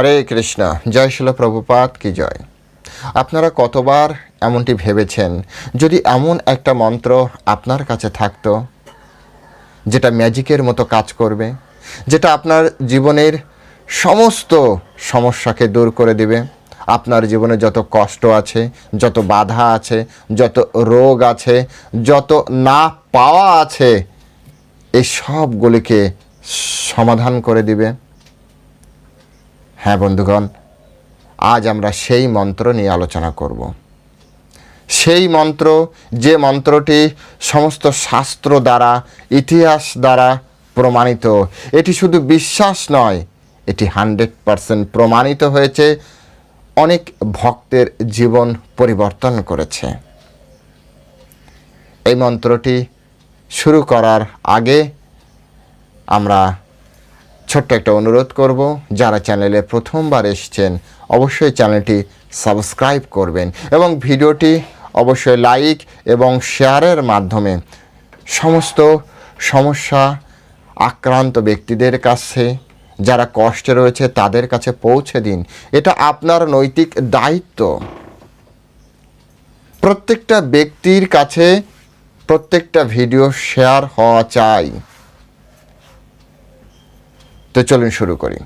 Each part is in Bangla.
হরে কৃষ্ণ, জয় শিল প্রভুপাত কি জয়। আপনারা কতবার এমনটি ভেবেছেন, যদি এমন একটা মন্ত্র আপনার কাছে থাকতো, যেটা ম্যাজিকের মতো কাজ করবে, যেটা আপনার জীবনের সমস্ত সমস্যাকে দূর করে দিবে, আপনার জীবনে যত কষ্ট আছে, যত বাধা আছে, যত রোগ আছে, যত না পাওয়া আছে এই সবগুলিকে সমাধান করে দিবে। হ্যাঁ বন্ধুগণ, আজ আমরা সেই মন্ত্র নিয়ে আলোচনা করব। সেই মন্ত্র, যে মন্ত্রটি সমস্ত শাস্ত্র দ্বারা, ইতিহাস দ্বারা প্রমাণিত, এটি শুধু বিশ্বাস নয়, এটি হান্ড্রেড পারসেন্ট প্রমাণিত হয়েছে, অনেক ভক্তের জীবন পরিবর্তন করেছে। এই মন্ত্রটি শুরু করার আগে আমরা ছোট্ট একটা অনুরোধ করব, যারা চ্যানেলে প্রথমবার এসেছেন, অবশ্যই চ্যানেলটি সাবস্ক্রাইব করবেন এবং ভিডিওটি অবশ্যই লাইক এবং শেয়ারের মাধ্যমে সমস্ত সমস্যা আক্রান্ত ব্যক্তিদের কাছে, যারা কষ্টে রয়েছে তাদের কাছে পৌঁছে দিন। এটা আপনার নৈতিক দায়িত্ব। প্রত্যেকটা ব্যক্তির কাছে প্রত্যেকটা ভিডিও শেয়ার হওয়া চাই। তো চলুন শুরু করি।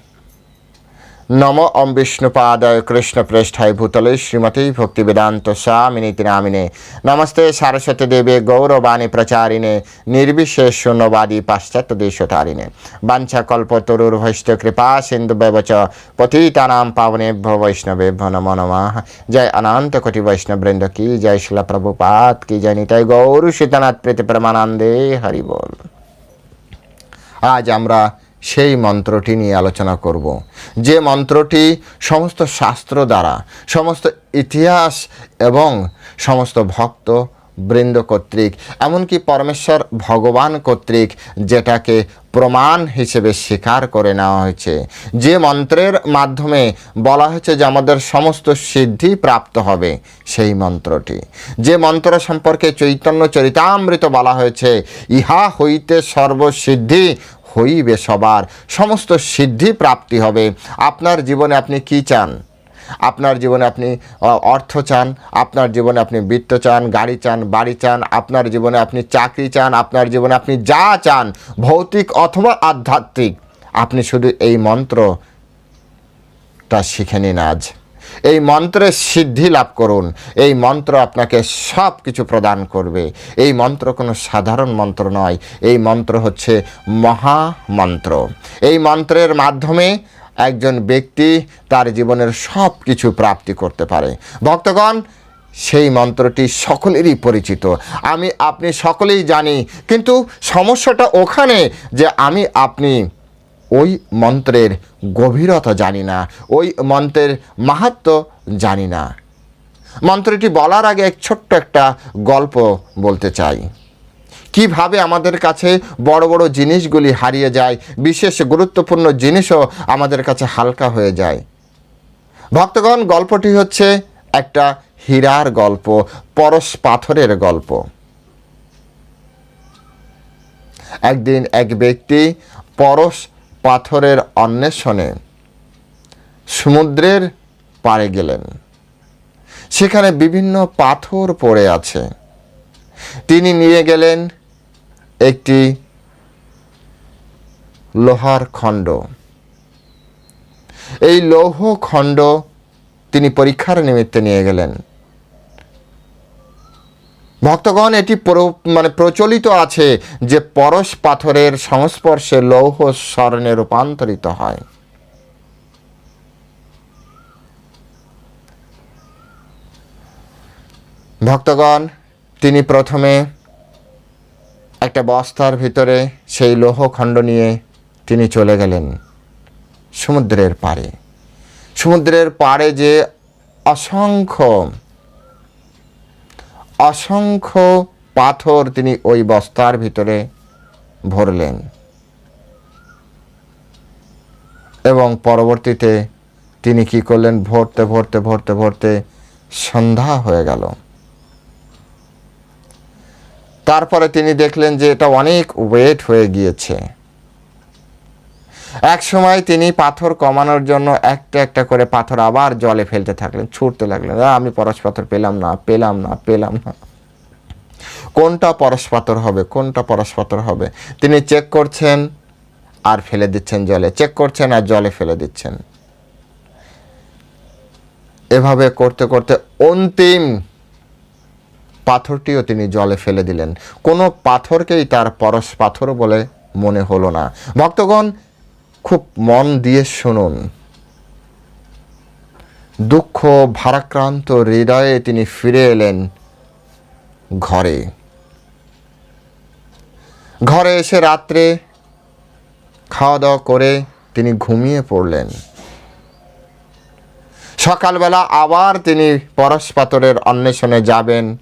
নম অম বিষ্ণুপাদায় কৃষ্ণ পৃষ্ঠায় ভূতলে শ্রীমতী ভক্তি বেদান্ত স্বামিনীতি নামিনে নমস্তে সারস্বতী দেবে গৌরবাণী প্রচারিণে, নির্বিশেষ শূন্যবাদী পাশ্চাত্য দেশতারিণে বাঞ্ছা কল্পতরুর ভৈষ্ট কৃপা সিন্ধু ব্যবচ পতিতানাম পাবনেভ্য বৈষ্ণবেভ্য নমো নমঃ। জয় অনন্ত কোটি বৈষ্ণববৃন্দ কি জয় শিলা প্রভুপাত কি জয় নিতাই গৌর সীতানাথ প্রীতি প্রমানন্দে হরি আজ আমরা সেই মন্ত্রটি নিয়ে আলোচনা করব। যে মন্ত্রটি সমস্ত শাস্ত্র দ্বারা, সমস্ত ইতিহাস এবং সমস্ত ভক্ত, বৃন্দ কর্তৃক, এমনকি পরমেশ্বর ভগবান কর্তৃক যেটাকে প্রমাণ হিসেবে স্বীকার করে নেওয়া হয়েছে। যে মন্ত্রের মাধ্যমে বলা হয়েছে যে আমাদের সমস্ত সিদ্ধি প্রাপ্ত হবে, সেই মন্ত্রটি। যে মন্ত্র সম্পর্কে চৈতন্য চরিতামৃত বলা হয়েছে, ইহা হইতে সর্বসিদ্ধি হইবে সবার। সমস্ত সিদ্ধি প্রাপ্তি হবে। আপনার জীবনে আপনি কি চান? আপনার জীবনে আপনি অর্থ চান, আপনার জীবনে আপনি বৃত্ত চান, গাড়ি চান, বাড়ি চান, আপনার জীবনে আপনি চাকরি চান, আপনার জীবনে আপনি যা চান, ভৌতিক অথবা আধ্যাত্মিক, আপনি শুধু এই মন্ত্রটা শিখে নিন আজ। এই মন্ত্রের সিদ্ধি লাভ করুন। এই মন্ত্র আপনাকে সব কিছু প্রদান করবে। এই মন্ত্র কোনো সাধারণ মন্ত্র নয়। এই মন্ত্র হচ্ছে মহামন্ত্র। এই মন্ত্রের মাধ্যমে একজন ব্যক্তি তার জীবনের সব কিছু প্রাপ্তি করতে পারে। ভক্তগণ, সেই মন্ত্রটি সকলেরই পরিচিত। আমি, আপনি সকলেই জানি, কিন্তু সমস্যাটা ওখানে যে আমি, আপনি ওই মন্ত্রের গভীরতা জানি না, ওই মন্ত্রের মাহাত্ম জানি না। মন্ত্রটি বলার আগে এক ছোট্ট একটা গল্প বলতে চাই। কীভাবে আমাদের কাছে বড় বড় জিনিসগুলি হারিয়ে যায়, বিশেষ গুরুত্বপূর্ণ জিনিসও আমাদের কাছে হালকা হয়ে যায়। ভক্তগণ, গল্পটি হচ্ছে একটা হীরার গল্প, পরশ পাথরের গল্প। একদিন এক ব্যক্তি পরশ পাথরের অন্বেষণে সমুদ্রের পাড়ে গেলেন। সেখানে বিভিন্ন পাথর পড়ে আছে। তিনি নিয়ে গেলেন একটি লোহার খণ্ড। এই লৌহ খণ্ড তিনি পরীক্ষার নিমিত্তে নিয়ে গেলেন। ভক্তগণ, এটি মানে প্রচলিত আছে যে পরশ পাথরের সংস্পর্শে লৌহ স্বর্ণে রূপান্তরিত হয়। ভক্তগণ, তিনি প্রথমে একটা বস্তার ভিতরে সেই লৌহখণ্ড নিয়ে তিনি চলে গেলেন সমুদ্রের পাড়ে। সমুদ্রের পাড়ে যে অসংখ্য অসংখ্য পাথর তিনি ওই বস্তার ভিতরে ভরলেন। এবং পরবর্তীতে তিনি কি করলেন? ভরতে ভরতে ভরতে ভরতে সন্ধ্যা হয়ে গেল। তারপরে তিনি দেখলেন যে এটা অনেক ওয়েট হয়ে গিয়েছে। এক সময় তিনি পাথর কমানোর জন্য একটা একটা করে পাথর আবার জলে ফেলতে থাকলেন, ছুটতে লাগলেন। আমি পরশ পাথর পেলাম না পেলাম না পেলাম না। কোনটা পরশ পাথর হবে, কোনটা পরশ পাথর হবে? তিনি চেক করছেন আর ফেলে দিচ্ছেন জলে। চেক করছেন আর জলে ফেলে দিচ্ছেন। এভাবে করতে করতে অন্তিম পাথরটিও তিনি জলে ফেলে দিলেন। কোনো পাথরকেই তার পরশ পাথর বলে মনে হলো না। ভক্তগণ খুব মন দিয়ে শুনুন। দুঃখ, ভারাক্রান্ত হৃদয়ে তিনি ফিরে এলেন ঘরে। ঘরে এসে রাত্রে খাওয়া দাওয়া করে তিনি ঘুমিয়ে পড়লেন। সকালবেলা আবার তিনি পরশ পাথরের অন্বেষণে যাবেন।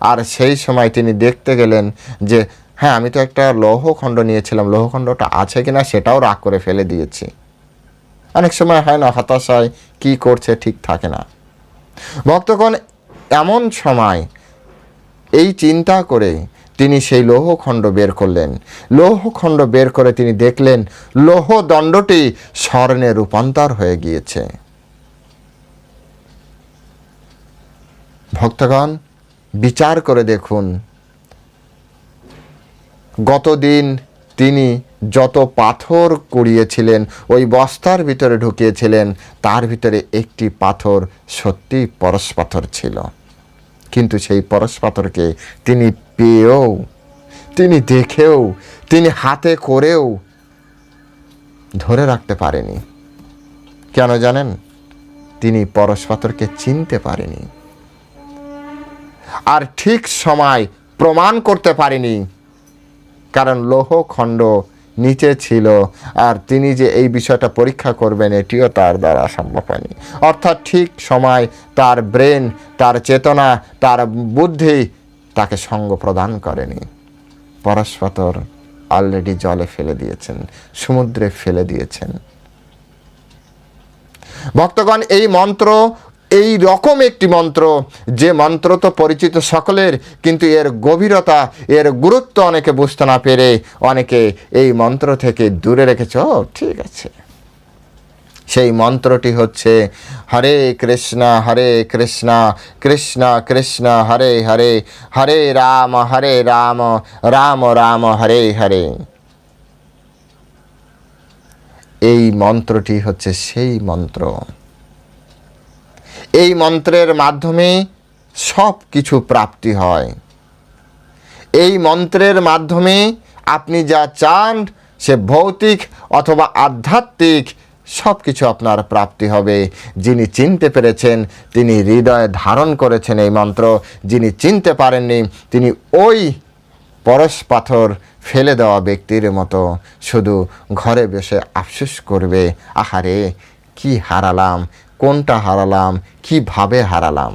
আর সেই সময় তিনি দেখতে গেলেন যে হ্যাঁ আমি তো একটা লৌহখণ্ড নিয়েছিলাম। লৌহখণ্ডটা আছে কিনা সেটাও রাগ করে ফেলে দিয়েছি। অনেক সময় হয় না, হতাশায় কি করছে ঠিক থাকে না। ভক্তগণ, এমন সময় এই চিন্তা করে তিনি সেই লৌহখণ্ড বের করলেন। লৌহখণ্ড বের করে তিনি দেখলেন লৌহ দণ্ডটি স্বর্ণে রূপান্তর হয়ে গিয়েছে। ভক্তগণ, বিচার করে দেখুন গতদিন তিনি যত পাথর কুড়িয়েছিলেন, ওই বস্তার ভিতরে ঢুকিয়েছিলেন, তার ভিতরে একটি পাথর সত্যি পরশ পাথর ছিল। কিন্তু সেই পরশ পাথরকে তিনি পেয়েও, তিনি দেখেও, তিনি হাতে করেও ধরে রাখতে পারেনি। কেন জানেন? তিনি পরশ পাথরকে চিনতে পারেনি। আর ঠিক সময় প্রমাণ করতে পারেনি কারণ লৌহ খণ্ড নিচে ছিল আর তিনি যে এই বিষয়টা পরীক্ষা করবেন এটিও তার দ্বারা সম্ভব হয়নি। অর্থাৎ ঠিক সময় তার ব্রেন, তার চেতনা, তার বুদ্ধি তাকে সঙ্গ প্রদান করেনি। পরস্পতর অলরেডি জলে ফেলে দিয়েছেন, সমুদ্রে ফেলে দিয়েছেন। ভক্তগণ, এই মন্ত্র এই রকম একটি মন্ত্র যে মন্ত্র তো পরিচিত সকলের কিন্তু এর গভীরতা এর গুরুত্ব অনেকে বুঝতে না পেরে অনেকে এই মন্ত্র থেকে দূরে রেখেছ। "ও, ঠিক আছে। সেই মন্ত্রটি হচ্ছে হরে কৃষ্ণ হরে কৃষ্ণ কৃষ্ণ কৃষ্ণ হরে হরে হরে রাম হরে রাম রাম রাম হরে হরে। এই মন্ত্রটি হচ্ছে সেই মন্ত্র। এই মন্ত্রের মাধ্যমে সব কিছু প্রাপ্তি হয়। এই মন্ত্রের মাধ্যমে আপনি যা চান, সে ভৌতিক অথবা আধ্যাত্মিক সব কিছু আপনার প্রাপ্তি হবে। যিনি চিনতে পেরেছেন, তিনি হৃদয়ে ধারণ করেছেন এই মন্ত্র। যিনি চিনতে পারেননি, তিনি ওই পরশ পাথর ফেলে দেওয়া ব্যক্তির মতো শুধু ঘরে বসে আফসোস করবে, আহারে, কি হারালাম কোনটা হারালাম? কীভাবে হারালাম?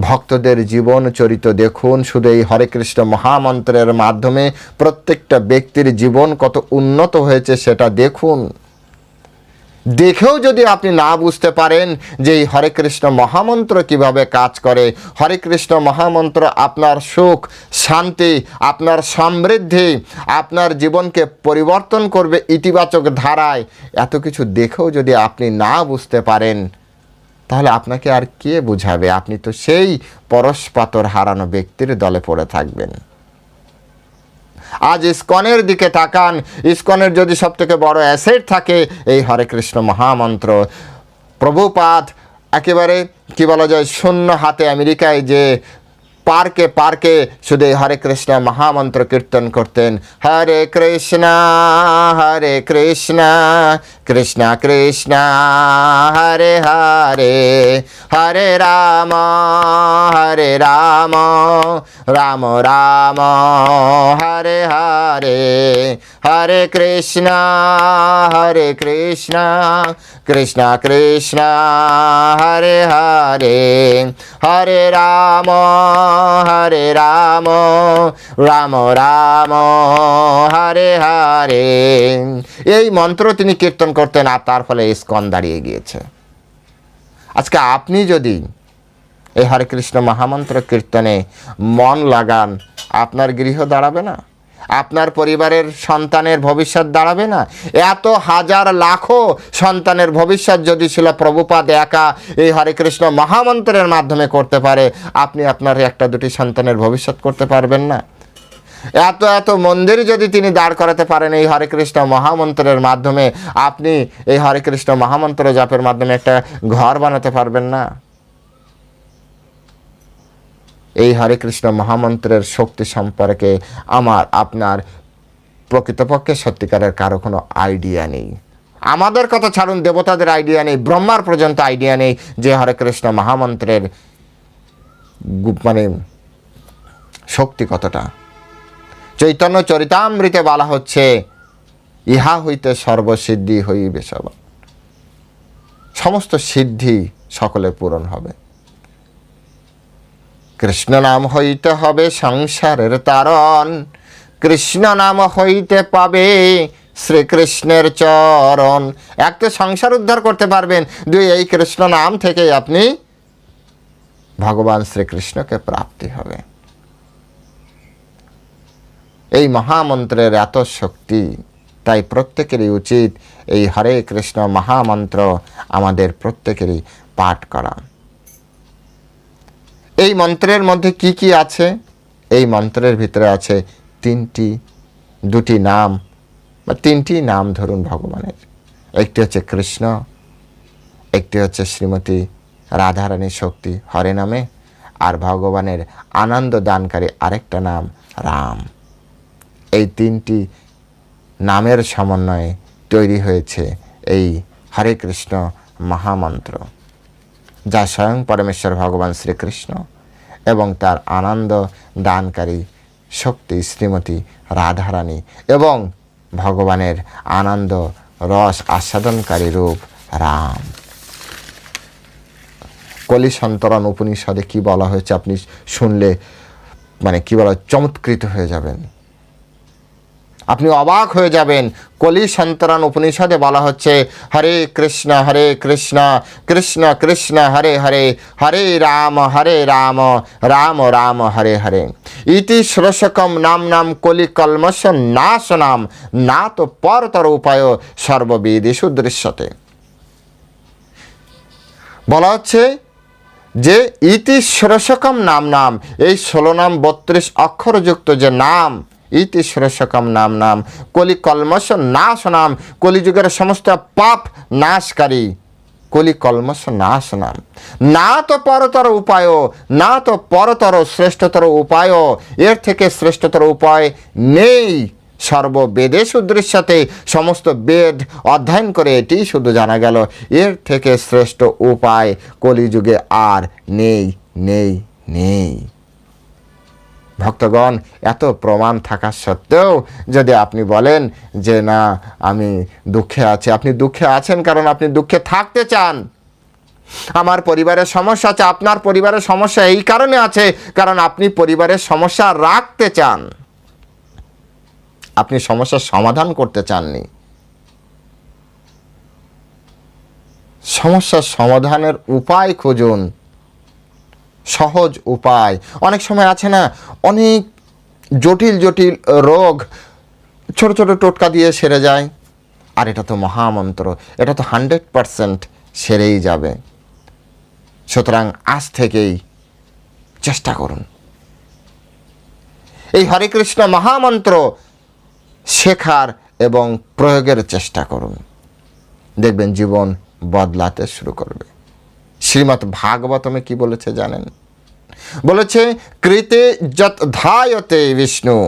ভক্তদের জীবন চরিত দেখুন, শুধু এই হরে কৃষ্ণ মহামন্ত্রের মাধ্যমে প্রত্যেকটা ব্যক্তির জীবন কত উন্নত হয়েছে সেটা দেখুন। দেখেও যদি আপনি না বুঝতে পারেন যে এই হরে কৃষ্ণ মহামন্ত্র কীভাবে কাজ করে, হরে কৃষ্ণ মহামন্ত্র আপনার সুখ, শান্তি, আপনার সমৃদ্ধি, আপনার জীবনকে পরিবর্তন করবে ইতিবাচক ধারায়, এত কিছু দেখেও যদি আপনি না বুঝতে পারেন, তাহলে আপনাকে আর কে বুঝাবে? আপনি তো সেই পরশপাতর হারানো ব্যক্তির দলে পড়ে থাকবেন। আজ ইস্কনের দিকে তাকান। ইস্কনের যদি সব থেকে বড় অ্যাসেট থাকে, এই হরে কৃষ্ণ মহামন্ত্র। প্রভুপাদ, একেবারে, কি বলা যায়, শূন্য হাতে আমেরিকায় যে পার্কে পার্কে শুধু হরে কৃষ্ণ মহামন্ত্র কীর্তন করতেন। হরে কৃষ্ণ হরে কৃষ্ণ কৃষ্ণ কৃষ্ণ, হরে হরে হরে রাম হরে রাম রাম রাম, হরে হরে হরে কৃষ্ণ হরে কৃষ্ণ কৃষ্ণ কৃষ্ণ, হরে হরে হরে রাম। হরে রাম রাম রাম, হরে হরে। এই মন্ত্র তিনি কীর্তন করতেন আর তার ফলে স্কন দাঁড়িয়ে গিয়েছে। আজকে আপনি যদি এই হরে কৃষ্ণ মহামন্ত্র কীর্তনে মন লাগান, আপনার গৃহ দাঁড়াবে না? আপনার পরিবারের সন্তানের ভবিষ্যৎ দাঁড়াবে না? এত হাজার লাখো সন্তানের ভবিষ্যৎ যদি ছিল প্রভুপাদ একা এই হরে কৃষ্ণ মহামন্ত্রের মাধ্যমে করতে পারে, আপনি আপনার একটা দুটি সন্তানের ভবিষ্যৎ করতে পারবেন না। এত এত মন্দির যদি তিনি দাঁড় করাতে পারেন এই হরে কৃষ্ণ মহামন্ত্রের মাধ্যমে, আপনি এই হরে কৃষ্ণ মহামন্ত্র জাপের মাধ্যমে একটা ঘর বানাতে পারবেন না। এই হরে কৃষ্ণ মহামন্ত্রের শক্তি সম্পর্কে আমার, আপনার প্রকৃতপক্ষে সত্যিকারের কারও কোনো আইডিয়া নেই। আমাদের কথা ছাড়ুন, দেবতাদের আইডিয়া নেই, ব্রহ্মার পর্যন্ত আইডিয়া নেই যে হরে কৃষ্ণ মহামন্ত্রের মানে শক্তি কতটা। চৈতন্য চরিতামৃতে বলা হচ্ছে, ইহা হইতে সর্বসিদ্ধি হইবে সব সমস্ত সিদ্ধি সকলে পূরণ হবে। কৃষ্ণ নাম হইতে হবে সংসারের তারণ। কৃষ্ণ নাম হইতে পাবে শ্রীকৃষ্ণের চরণ। এক তো সংসার উদ্ধার করতে পারবেন। দুই, এই কৃষ্ণ নাম থেকে আপনি ভগবান শ্রীকৃষ্ণকে প্রাপ্তি হবে। এই মহামন্ত্রের এত শক্তি, তাই প্রত্যেকেরই উচিত এই হরে কৃষ্ণ মহামন্ত্র আমাদের প্রত্যেকেরই পাঠ করা। এই মন্ত্রের মধ্যে কি কি আছে? এই মন্ত্রের ভিতরে আছে তিনটি, দুটি নাম। বা তিনটি নাম ধরুন ভগবানের। একটি হচ্ছে কৃষ্ণ, একটি হচ্ছে শ্রীমতী রাধারানী শক্তি হরে নামে, আর ভগবানের আনন্দ দানকারী আরেকটা নাম রাম। এই তিনটি নামের সমন্বয়ে তৈরি হয়েছে এই হরে কৃষ্ণ মহামন্ত্র। যা স্বয়ং পরমেশ্বর ভগবান শ্রীকৃষ্ণ এবং তার আনন্দ দানকারী শক্তি শ্রীমতী রাধারানী এবং ভগবানের আনন্দ রস আস্বাদনকারী রূপ রাম। কলি সন্তরণ উপনিষদে কি বলা হয়েছে আপনি শুনলে মানে কি বলা চমৎকৃত হয়ে যাবেন। আপনি অবাক হয়ে যাবেন। কলি সন্তরণ উপনিষদে বলা হচ্ছে, হরে কৃষ্ণ হরে কৃষ্ণ কৃষ্ণ কৃষ্ণ, হরে হরে হরে রাম হরে রাম রাম রাম, হরে হরে। ইতি শ্রোষকম নাম নাম কলি কলমশ নাশ নাম না তো পরতর উপায় সর্ববিদিষু দৃশ্যতে। বলা হচ্ছে যে, ইতি ষোড়শকম নাম নাম, এই ষোলো নাম বত্রিশ অক্ষরযুক্ত যে নাম ইতি ষোড়শকম নাম নাম, কলি কলমশ নাশ নাম, কলিযুগের সমস্ত পাপ নাশকারী, কলি কলমশ নাশ নাম। না তো পরতর উপায়, না তো পরতর শ্রেষ্ঠতর উপায়, এর থেকে শ্রেষ্ঠতর উপায় নেই। সর্ববেদে সুদৃশ্যতে সমস্ত বেদ অধ্যয়ন করে এটি শুধু জানা গেল, এর থেকে শ্রেষ্ঠ উপায় কলিযুগে আর নেই নেই নেই। ভক্তগণ, এত প্রমাণ থাকা সত্ত্বেও যদি আপনি বলেন যে না, আমি দুঃখে আছি, আপনি দুঃখে আছেন কারণ আপনি দুঃখে থাকতে চান। আমার পরিবারের সমস্যা আছে, আপনার পরিবারের সমস্যা এই কারণে আছে কারণ আপনি পরিবারের সমস্যা রাখতে চান। আপনি সমস্যার সমাধান করতে চাননি। সমস্যার সমাধানের উপায় খুঁজুন। সহজ উপায়। অনেক সময় আছে না, অনেক জটিল জটিল রোগ ছোট ছোট টোটকা দিয়ে সেরে যায়। আর এটা তো মহামন্ত্র, এটা তো হান্ড্রেড পারসেন্ট সেরেই যাবে। সুতরাং আজ থেকেই চেষ্টা করুন। এই হরে কৃষ্ণ মহামন্ত্র শেখার এবং প্রয়োগের চেষ্টা করুন। দেখবেন জীবন বদলাতে শুরু করবে। শ্রীমৎ ভাগবতমে কি বলেছে জানেন? বলেছে, কৃতে যত ধায়তে বিষ্ণু,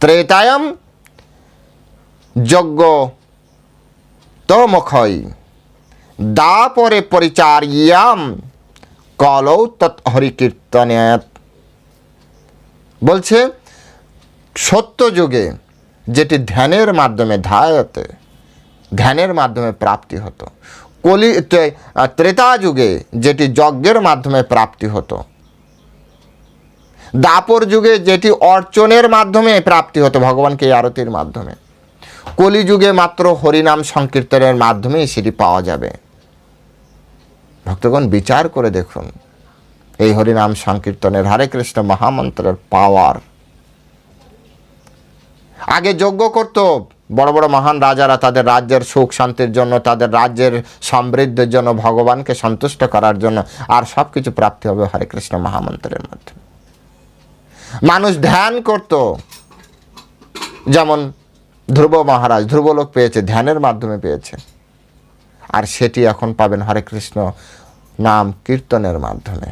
ত্রেতায়ম যজ্ঞ তমক্ষয়, দাপরে পরিচার্যাম কলৌ তৎ হরিকীর্তনায়াত বলছে সত্য যুগে যেটি ধ্যানের মাধ্যমে ধায়তে, ধ্যানের মাধ্যমে প্রাপ্তি হতো কলি ত্রেতা যুগে যেটি যজ্ঞের মাধ্যমে প্রাপ্তি হতো। দাপর যুগে যেটি অর্চনের মাধ্যমে প্রাপ্তি হতো, ভগবানকে আরতির মাধ্যমে। কলিযুগে মাত্র হরিনাম সংকীর্তনের মাধ্যমেই সেটি পাওয়া যাবে। ভক্তগণ, বিচার করে দেখুন, এই হরিনাম সংকীর্তনের হরে কৃষ্ণ মহামন্ত্রের পাওয়ার আগে যজ্ঞ করত বড় বড় মহান রাজারা তাদের রাজ্যের সুখ শান্তির জন্য, তাদের রাজ্যের সমৃদ্ধির জন্য, ভগবানকে সন্তুষ্ট করার জন্য আর সব কিছু প্রাপ্তি হবে হরে কৃষ্ণ মহামন্ত্রের মাধ্যমে মানুষ ধ্যান করত। যেমন ধ্রুব মহারাজ, ধ্রুবলোক পেয়েছে, ধ্যানের মাধ্যমে পেয়েছে। আর সেটি এখন পাবেন হরে কৃষ্ণ নাম কীর্তনের মাধ্যমে।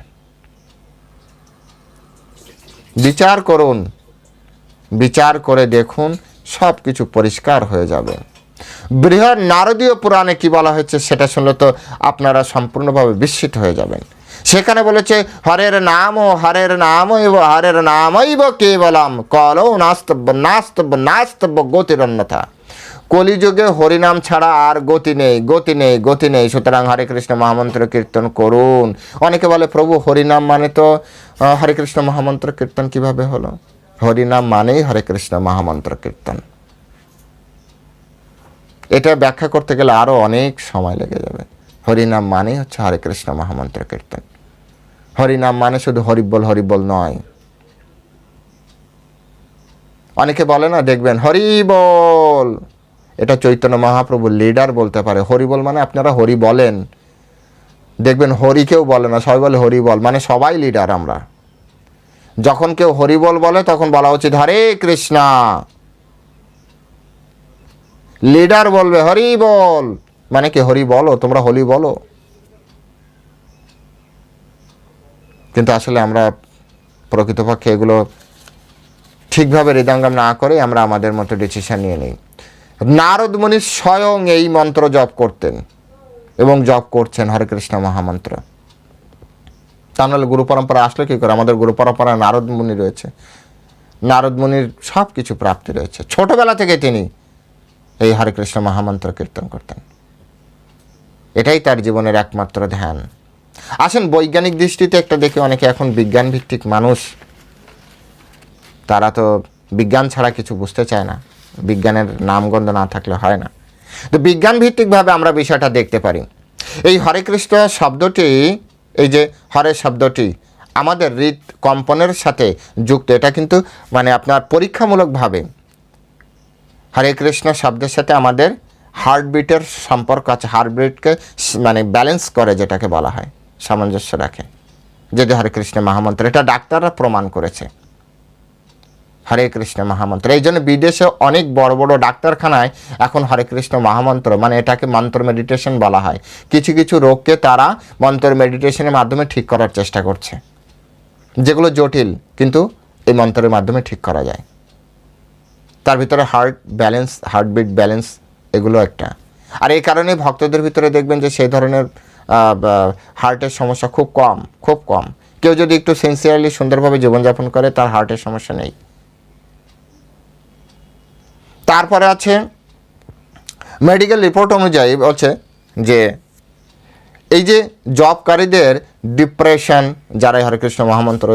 বিচার করুন, বিচার করে দেখুন সব কিছু পরিষ্কার হয়ে যাবে। বৃহৎ নারদীয় পুরাণে কি বলা হয়েছে সেটা শুনলে তো আপনারা সম্পূর্ণভাবে বিস্মিত হয়ে যাবেন। সেখানে বলেছে, হরের নাম ও হরের নাম হরের নামইব কেবলম কল নাস্তব্য নাস্তব্য নাস্তব্য গতির অন্যথা কলিযুগে হরিনাম ছাড়া আর গতি নেই গতি নেই গতি নেই। সুতরাং হরে কৃষ্ণ মহামন্ত্র কীর্তন করুন। অনেকে বলে, প্রভু, হরিনাম মানে তো হরে কৃষ্ণ মহামন্ত্র কীর্তন কীভাবে হলো? হরিনাম মানেই হরে কৃষ্ণ মহামন্ত্র কীর্তন। এটা ব্যাখ্যা করতে গেলে আরও অনেক সময় লেগে যাবে। হরিনাম মানেই হচ্ছে হরে কৃষ্ণ মহামন্ত্র কীর্তন। হরিনাম মানে শুধু হরিবল হরিবল নয়। অনেকে বলে না, দেখবেন হরিবল, এটা চৈতন্য মহাপ্রভু লিডার বলতে পারে। হরিবল মানে আপনারা হরি বলেন। দেখবেন হরি কেউ বলে না, সবাই বলে হরিবল মানে সবাই লিডার আমরা। যখন কেউ হরিবল বলে, তখন বলা উচিত, হরে কৃষ্ণা। লিডার বলবে হরি বল মানে কি, হরি বলো, তোমরা হরি বলো। কিন্তু আসলে আমরা প্রকৃতপক্ষে এগুলো ঠিকভাবে হৃদয়ঙ্গম না করে আমরা আমাদের মতো ডিসিশন নিয়ে নিই। নারদ মুনি স্বয়ং এই মন্ত্র জপ করতেন এবং জপ করছেন হরে কৃষ্ণ মহামন্ত্র। তা নাহলে গুরু পরম্পরা আসলে কী করে? আমাদের গুরু পরম্পরা নারদ মুনি রয়েছে। নারদ মুনির সব কিছু প্রাপ্তি রয়েছে। ছোটবেলা থেকে তিনি এই হরে কৃষ্ণ মহামন্ত্র কীর্তন করতেন। এটাই তার জীবনের একমাত্র ধ্যান। আসেন, বৈজ্ঞানিক দৃষ্টিতে একটা দেখে, অনেকে এখন বিজ্ঞান ভিত্তিক মানুষ। তারা তো বিজ্ঞান ছাড়া কিছু বুঝতে চায় না। বিজ্ঞানের নামগন্ধ না থাকলে হয় না। তো বিজ্ঞান ভিত্তিকভাবে আমরা বিষয়টা দেখতে পারি। এই হরে কৃষ্ণ শব্দটি এই যে হরে শব্দটি, আমাদের হৃদ কম্পনের সাথে যুক্ত, এটা কিন্তু মানে আপনার পরীক্ষামূলকভাবে। হরে কৃষ্ণ শব্দের সাথে আমাদের হার্টবিটের সম্পর্ক আছে হার্টবিটকে মানে ব্যালেন্স করে যেটাকে বলা হয়, সামঞ্জস্য রাখে। যদি হরে কৃষ্ণ মহামন্ত্র, এটা ডাক্তাররা প্রমাণ করেছে। হরে কৃষ্ণ মহামন্ত্র। এই জন্য বিদেশে অনেক বড় বড় ডাক্তারখানায় এখন হরে কৃষ্ণ মহামন্ত্র মানে এটাকে মন্ত্র মেডিটেশন বলা হয়। কিছু কিছু রোগকে তারা মন্ত্র মেডিটেশনের মাধ্যমে ঠিক করার চেষ্টা করছে। যেগুলো জটিল, কিন্তু এই মন্ত্রের মাধ্যমে ঠিক করা যায়। তার ভিতরে হার্ট ব্যালেন্স হার্টবিট ব্যালেন্স এগুলো একটা। আর এই কারণে ভক্তদের ভিতরে দেখবেন যে সেই ধরনের হার্টের সমস্যা খুব কম খুব কম। কেউ যদি একটু সিনসিয়ারলি সুন্দরভাবে জীবনযাপন করে, তার হার্টের সমস্যা নেই। তারপরে আছে মেডিকেল রিপোর্ট অনুযায়ী বলছে যে এই যে জবকারীদের ডিপ্রেশন যারা হরেকৃষ্ণ মহামন্ত্র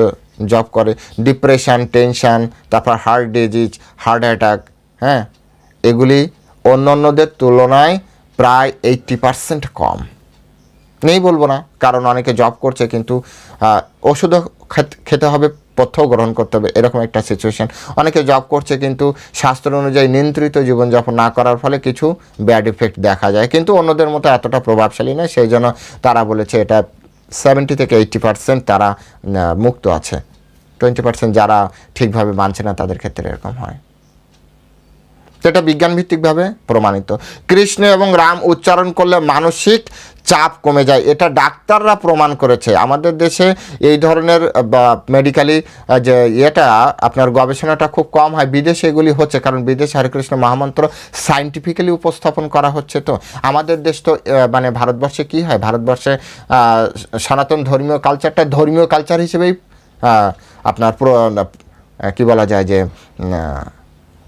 জব করে ডিপ্রেশন টেনশন তারপর হার্ট ডিজিজ হার্ট অ্যাটাক হ্যাঁ এগুলি অন্য অন্যদের তুলনায় প্রায় এইট্টি পার্সেন্ট কম। নেই বলব না, কারণ অনেকে জব করছে কিন্তু ওষুধও খেতে হবে পথ্য গ্রহণ করতে হবে, এরকম একটা সিচুয়েশন অনেকে জব করছে কিন্তু স্বাস্থ্য অনুযায়ী নিয়ন্ত্রিত জীবনযাপন না করার ফলে কিছু ব্যাড ইফেক্ট দেখা যায়। কিন্তু অন্যদের মতো এতটা প্রভাবশালী নয়, সেই জন্য তারা বলেছে এটা সেভেন্টি থেকে এইট্টি পার্সেন্ট তারা মুক্ত আছে। টোয়েন্টি পার্সেন্ট যারা ঠিকভাবে মানছে না, তাদের ক্ষেত্রে এরকম হয়। এটা বিজ্ঞানভিত্তিকভাবে প্রমাণিত। কৃষ্ণ এবং রাম উচ্চারণ করলে মানসিক চাপ কমে যায়। এটা ডাক্তাররা প্রমাণ করেছে। আমাদের দেশে এই ধরনের মেডিকেলি যে এটা আপনার গবেষণাটা খুব কম হয়। বিদেশে এগুলি হচ্ছে, কারণ বিদেশে হরেকৃষ্ণ মহামন্ত্র সাইন্টিফিক্যালি উপস্থাপন করা হচ্ছে তো। আমাদের দেশ তো মানে ভারতবর্ষে কি হয়? ভারতবর্ষে সনাতন ধর্মীয় কালচারটা ধর্মীয় কালচার হিসেবেই আপনার কি বলা যায় যে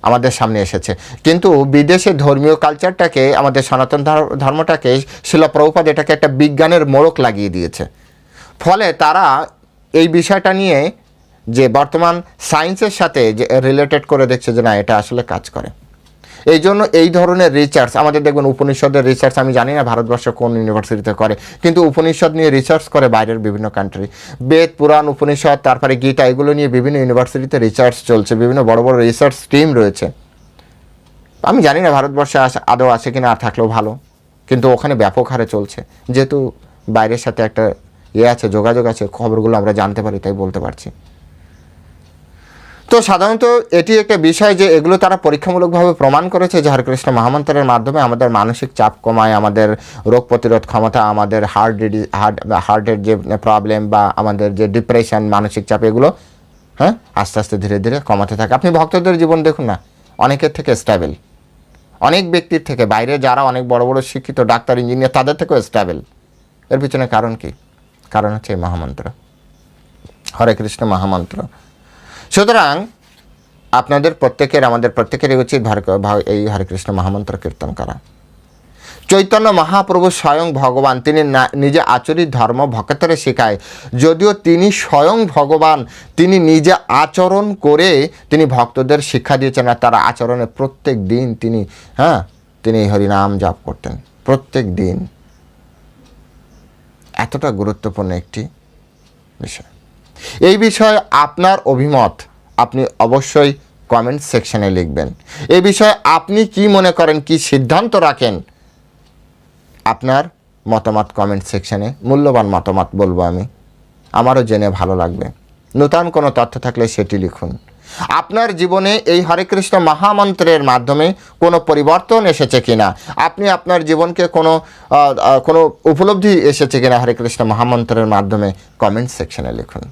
আমাদের সামনে এসেছে। কিন্তু বিদেশে ধর্মীয় কালচারটাকে আমাদের সনাতন ধর- ধর্মটাকে শিলা প্রভুপাদ এটাকে একটা বিজ্ঞানের মোড়ক লাগিয়ে দিয়েছে। ফলে তারা এই বিষয়টা নিয়ে যে বর্তমান সায়েন্সের সাথে যে রিলেটেড করে দেখছে যে না, এটা আসলে কাজ করে। এই জন্য এই ধরনের রিসার্চ আমাদের দেখবেন উপনিষদের রিসার্চ আমি জানি না ভারতবর্ষ কোন ইউনিভার্সিটিতে করে, কিন্তু উপনিষদ নিয়ে রিসার্চ করে বাইরের বিভিন্ন কান্ট্রি বেদ, পুরাণ, উপনিষদ, তারপরে গীতা, এগুলো নিয়ে বিভিন্ন ইউনিভার্সিটিতে রিসার্চ চলছে, বিভিন্ন বড় বড় রিসার্চ টিম রয়েছে। আমি জানি না ভারতবর্ষে আদৌ আছে কি না আর থাকলেও ভালো, কিন্তু ওখানে ব্যাপক হারে চলছে। যেহেতু বাইরের সাথে একটা ইয়ে আছে, যোগাযোগ আছে, খবরগুলো আমরা জানতে পারি, তাই বলতে পারছি। তো সাধারণত এটি একটা বিষয় যে এগুলো তারা পরীক্ষামূলকভাবে প্রমাণ করেছে যে হরেকৃষ্ণ মহামন্ত্রের মাধ্যমে আমাদের মানসিক চাপ কমায়, আমাদের রোগ প্রতিরোধ ক্ষমতা, আমাদের হার্ট হার্ট হার্টের যে প্রবলেম বা আমাদের যে ডিপ্রেশন মানসিক চাপ, এগুলো হ্যাঁ আস্তে আস্তে ধীরে ধীরে কমাতে থাকে। আপনি ভক্তদের জীবন দেখুন না, অনেকের থেকে স্ট্যাবেল অনেক ব্যক্তির থেকে, বাইরে যারা অনেক বড় বড় শিক্ষিত, ডাক্তার ইঞ্জিনিয়ার তাদের থেকেও স্ট্যাবেল এর পিছনে কারণ কি? কারণ হচ্ছে এই মহামন্ত্র। হরে কৃষ্ণ মহামন্ত্র। সুতরাং আপনাদের প্রত্যেকের, আমাদের প্রত্যেকেরই উচিত এই হরে কৃষ্ণ মহামন্ত্র কীর্তন করা। চৈতন্য মহাপ্রভু স্বয়ং ভগবান, তিনি নিজে আচরিত ধর্ম ভক্তরে শেখায়। যদিও তিনি স্বয়ং ভগবান, তিনি নিজে আচরণ করে তিনি ভক্তদের শিক্ষা দিয়েছেন আর তারা আচরণে প্রত্যেক দিন তিনি হ্যাঁ তিনি হরিনাম জাপ করতেন। প্রত্যেক দিন। এতটা গুরুত্বপূর্ণ একটি বিষয়। এই বিষয়ে আপনার অভিমত আপনি অবশ্যই কমেন্ট সেকশনে লিখবেন। এই বিষয়ে আপনি কি মনে করেন, কি সিদ্ধান্ত রাখেন, আপনার মতামত কমেন্ট সেকশনে মূল্যবান মতামত বলব আমি। আমারও জেনে ভালো লাগবে। নূতন কোনো তথ্য থাকলে সেটি লিখুন। আপনার জীবনে এই হরে কৃষ্ণ মহামন্ত্রের মাধ্যমে কোনো পরিবর্তন এসেছে কিনা? আপনি আপনার জীবনকে কোনো কোনো উপলব্ধি এসেছে কিনা হরে কৃষ্ণ মহামন্ত্রের মাধ্যমে? কমেন্ট সেকশনে লিখুন।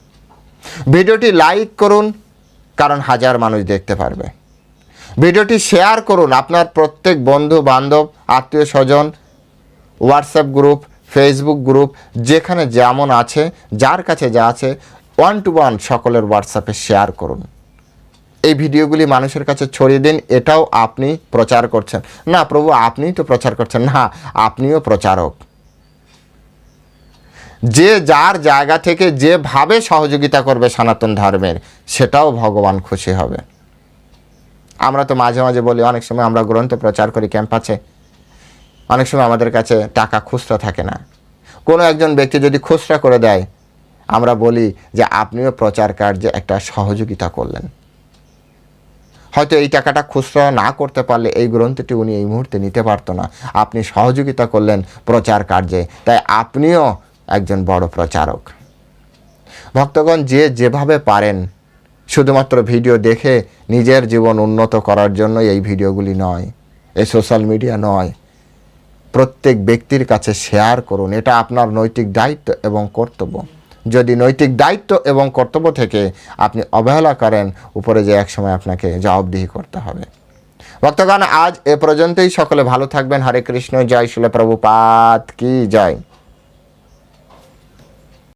ভিডিওটি লাইক করুন, কারণ হাজার মানুষ দেখতে পারবে। ভিডিওটি শেয়ার করুন, আপনার প্রত্যেক বন্ধু, বান্ধব, আত্মীয় স্বজন, হোয়াটসঅ্যাপ গ্রুপ, ফেসবুক গ্রুপ, যেখানে যেমন আছে, যার কাছে যা আছে ওয়ান টু ওয়ান সকলের হোয়াটসঅ্যাপে শেয়ার করুন। এই ভিডিওগুলি মানুষের কাছে ছড়িয়ে দিন, এটাও আপনি প্রচার করছেন। না, প্রভু, আপনিই তো প্রচার করছেন। না, আপনিও প্রচারক। যে যার জায়গা থেকে যেভাবে সহযোগিতা করবে সনাতন ধর্মের, সেটাও ভগবান খুশি হবে। আমরা তো মাঝে মাঝে বলি, অনেক সময় আমরা গ্রন্থ প্রচার করি ক্যাম্পাসে অনেক সময় আমাদের কাছে টাকা খুচরা থাকে না। কোনো একজন ব্যক্তি যদি খুচরা করে দেয়, আমরা বলি যে আপনিও প্রচার কার্যে একটা সহযোগিতা করলেন। হয়তো এই টাকাটা খুচরা না করতে পারলে এই গ্রন্থটি উনি এই মুহূর্তে নিতে পারতো না। আপনি সহযোগিতা করলেন প্রচার কার্যে, তাই আপনিও একজন বড় প্রচারক। ভক্তগণ যে যেভাবে পারেন, শুধুমাত্র ভিডিও দেখে নিজের জীবন উন্নত করার জন্য এই ভিডিওগুলি নয়, এই সোশ্যাল মিডিয়া নয়। প্রত্যেক ব্যক্তির কাছে শেয়ার করুন, এটা আপনার নৈতিক দায়িত্ব এবং কর্তব্য। যদি নৈতিক দায়িত্ব এবং কর্তব্য থেকে আপনি অবহেলা করেন, উপরে যে একসময় আপনাকে জবাবদিহি করতে হবে। ভক্তগণ, আজ এ পর্যন্তই। সকলে ভালো থাকবেন। হরে কৃষ্ণ। জয় শিল প্রভুপাত কি জয়।